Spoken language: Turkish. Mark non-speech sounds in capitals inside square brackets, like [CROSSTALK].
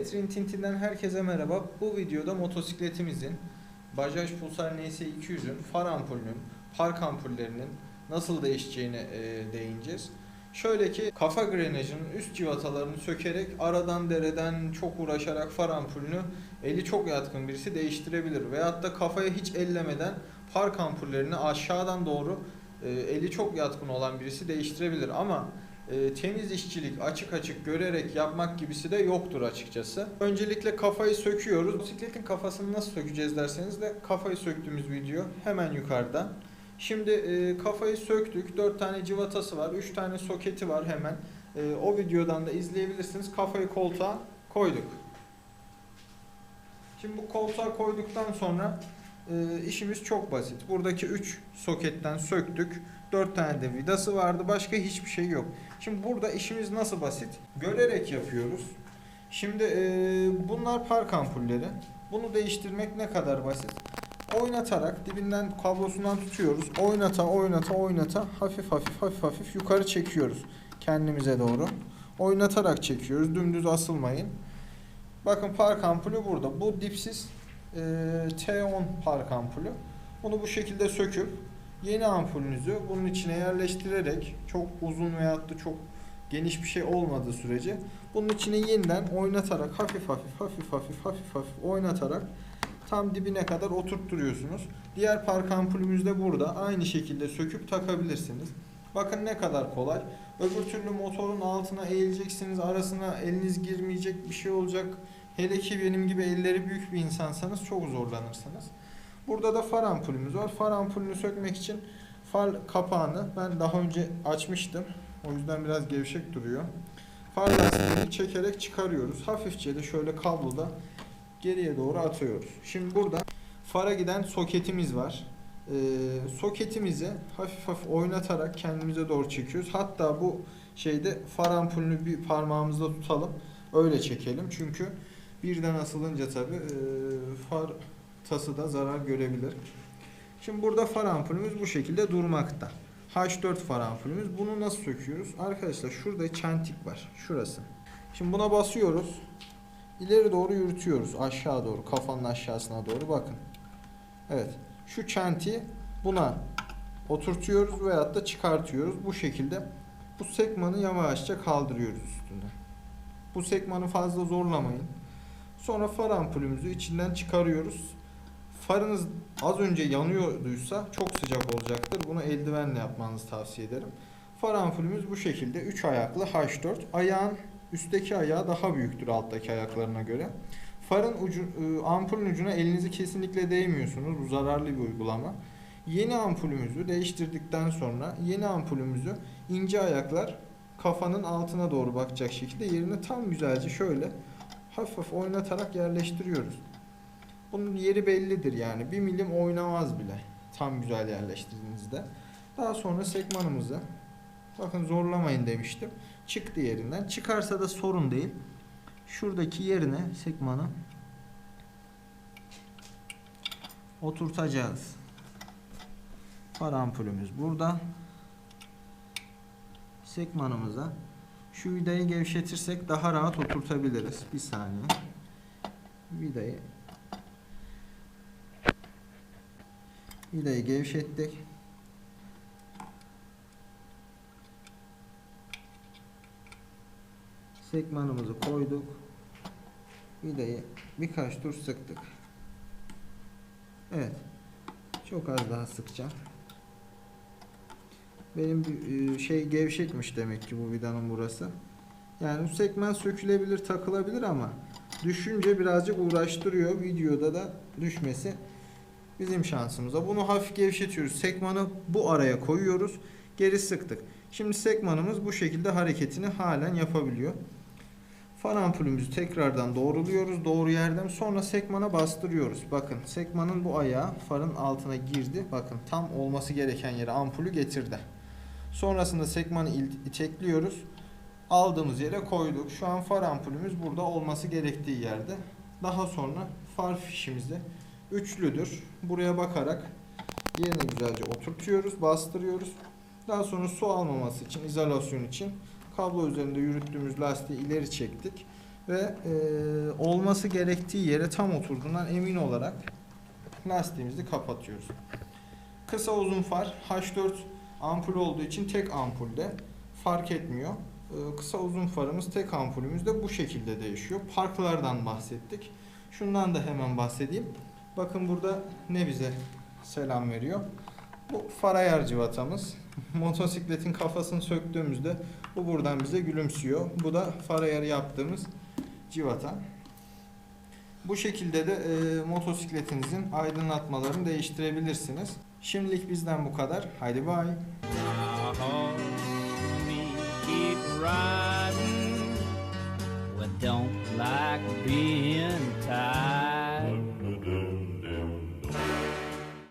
Evet, Rintintin'den herkese merhaba. Bu videoda motosikletimizin Bajaj Pulsar NS200'ün far ampulünün, park ampullerinin nasıl değişeceğine e, değineceğiz. Şöyle ki kafa grenajının üst civatalarını sökerek aradan dereden çok uğraşarak far ampulünü eli çok yatkın birisi değiştirebilir. Veyahut da kafaya hiç ellemeden park ampullerini aşağıdan doğru e, eli çok yatkın olan birisi değiştirebilir. Ama e, temiz işçilik açık açık görerek yapmak gibisi de yoktur açıkçası. Öncelikle kafayı söküyoruz. Bisikletin kafasını nasıl sökeceğiz derseniz de kafayı söktüğümüz video hemen yukarıda. Şimdi e, kafayı söktük. 4 tane civatası var. 3 tane soketi var hemen. E, o videodan da izleyebilirsiniz. Kafayı koltuğa koyduk. Şimdi bu koltuğa koyduktan sonra e, işimiz çok basit. Buradaki 3 soketten söktük. 4 tane de vidası vardı. Başka hiçbir şey yok. Şimdi burada işimiz nasıl basit? Görerek yapıyoruz. Şimdi e, bunlar park ampulleri. Bunu değiştirmek ne kadar basit? Oynatarak dibinden kablosundan tutuyoruz. Oynata oynata oynata hafif hafif hafif hafif yukarı çekiyoruz kendimize doğru. Oynatarak çekiyoruz. Dümdüz asılmayın. Bakın park ampulü burada. Bu dipsiz e, T10 park ampulü. Bunu bu şekilde söküp yeni ampulünüzü bunun içine yerleştirerek çok uzun veyahut da çok geniş bir şey olmadığı sürece bunun içine yeniden oynatarak hafif hafif hafif hafif hafif hafif oynatarak tam dibine kadar oturtturuyorsunuz. Diğer park ampulümüz de burada. Aynı şekilde söküp takabilirsiniz. Bakın ne kadar kolay. Öbür türlü motorun altına eğileceksiniz. Arasına eliniz girmeyecek bir şey olacak. Hele ki benim gibi elleri büyük bir insansanız çok zorlanırsınız. Burada da far ampulümüz var. Far ampulünü sökmek için far kapağını ben daha önce açmıştım. O yüzden biraz gevşek duruyor. Far lastiğini çekerek çıkarıyoruz. Hafifçe de şöyle kabloda geriye doğru atıyoruz. Şimdi burada fara giden soketimiz var. Ee, soketimizi hafif hafif oynatarak kendimize doğru çekiyoruz. Hatta bu şeyde far ampulünü bir parmağımızda tutalım. Öyle çekelim. Çünkü birden asılınca tabi far tası da zarar görebilir. Şimdi burada far ampulümüz bu şekilde durmakta. H4 far ampulümüz. Bunu nasıl söküyoruz? Arkadaşlar şurada çentik var. Şurası. Şimdi buna basıyoruz. İleri doğru yürütüyoruz. Aşağı doğru. Kafanın aşağısına doğru. Bakın. Evet. Şu çentiyi buna oturtuyoruz veyahut da çıkartıyoruz. Bu şekilde bu sekmanı yavaşça kaldırıyoruz üstünden. Bu sekmanı fazla zorlamayın. Sonra far ampulümüzü içinden çıkarıyoruz. Farınız az önce yanıyorduysa çok sıcak olacaktır. Bunu eldivenle yapmanızı tavsiye ederim. Far ampulümüz bu şekilde 3 ayaklı H4. Ayağın üstteki ayağı daha büyüktür alttaki ayaklarına göre. Farın ucu, ıı, ampulün ucuna elinizi kesinlikle değmiyorsunuz. Bu zararlı bir uygulama. Yeni ampulümüzü değiştirdikten sonra yeni ampulümüzü ince ayaklar kafanın altına doğru bakacak şekilde yerine tam güzelce şöyle hafif hafif oynatarak yerleştiriyoruz. Bunun yeri bellidir yani. Bir milim oynamaz bile. Tam güzel yerleştirdiğinizde. Daha sonra sekmanımızı bakın zorlamayın demiştim. Çıktı yerinden. Çıkarsa da sorun değil. Şuradaki yerine sekmanı oturtacağız. Far burada. Sekmanımıza şu vidayı gevşetirsek daha rahat oturtabiliriz. Bir saniye. Vidayı Vidayı gevşettik. Sekmanımızı koyduk. Vidayı birkaç tur sıktık. Evet. Çok az daha sıkacağım. Benim e, şey gevşekmiş demek ki bu vidanın burası. Yani bu sekmen sökülebilir, takılabilir ama düşünce birazcık uğraştırıyor. Videoda da düşmesi bizim şansımıza. Bunu hafif gevşetiyoruz. Sekmanı bu araya koyuyoruz. Geri sıktık. Şimdi sekmanımız bu şekilde hareketini halen yapabiliyor. Far ampulümüzü tekrardan doğruluyoruz. Doğru yerden sonra sekmana bastırıyoruz. Bakın sekmanın bu ayağı farın altına girdi. Bakın tam olması gereken yere ampulü getirdi. Sonrasında sekmanı itekliyoruz. Aldığımız yere koyduk. Şu an far ampulümüz burada olması gerektiği yerde. Daha sonra far fişimizi üçlüdür. Buraya bakarak yerine güzelce oturtuyoruz, bastırıyoruz. Daha sonra su almaması için, izolasyon için kablo üzerinde yürüttüğümüz lastiği ileri çektik. ve e, olması gerektiği yere tam oturduğundan emin olarak lastiğimizi kapatıyoruz. Kısa uzun far H4 ampul olduğu için tek ampulde fark etmiyor. Ee, Kısa uzun farımız tek ampulümüzde bu şekilde değişiyor. Parklardan bahsettik. Şundan da hemen bahsedeyim. Bakın burada ne bize selam veriyor. Bu far ayar civatamız. [LAUGHS] Motosikletin kafasını söktüğümüzde bu buradan bize gülümsüyor. Bu da far ayarı yaptığımız civata. Bu şekilde de e, motosikletinizin aydınlatmalarını değiştirebilirsiniz. Şimdilik bizden bu kadar. Haydi bay. Don't like.